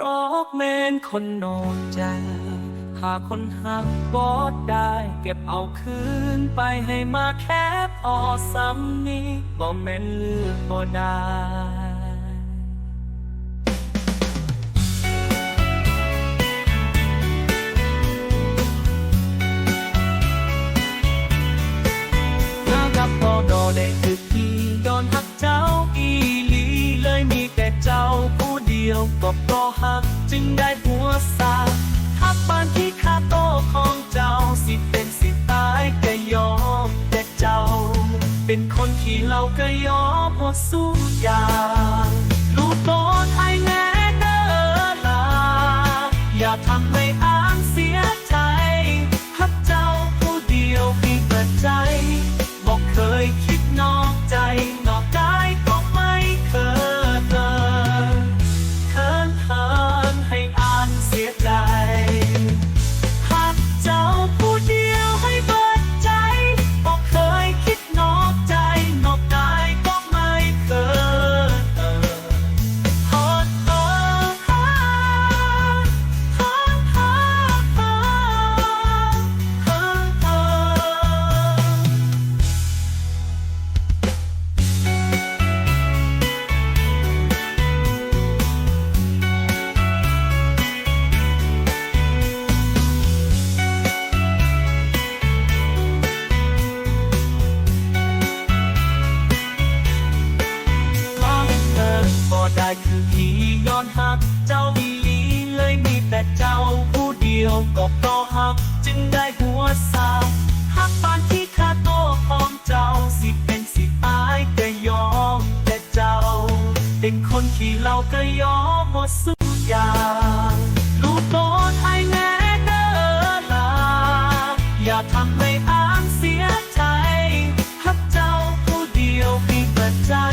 รอกเมนคนโนใจหาคนหักบอดได้ เก็บเอาคืนไปให้มาแคบออซ้ำนี้บ่แม่นเลือกบ่ได้ถ้ากับพอดอได้คือพี่โดนหักเจ้าอีหลีเลยมีแต่เจ้าผู้เดียวก็ากจึงได้หัวซาหักปานที่คาโตของเจ้าสิเป็นสิตายก็ยอมแต่เจ้า เป็นคนที่เราก็ยอมหมดสู้อย่างลูกโตนไอแน่เด้อลาอย่าทำให้ มกบตอหัก จึงได้หัวสาวหักปานที่ข้าโตพร้อมเจ้าสิเป็นสิตายก็ยอมแต่เจ้า เป็นคนขี่เราก็ยอมหมดสุดอย่างลูกโดนไอแน่เด้อลาอย่าทำให้อ้างเสียใจหักเจ้าผู้เดียวมีประจา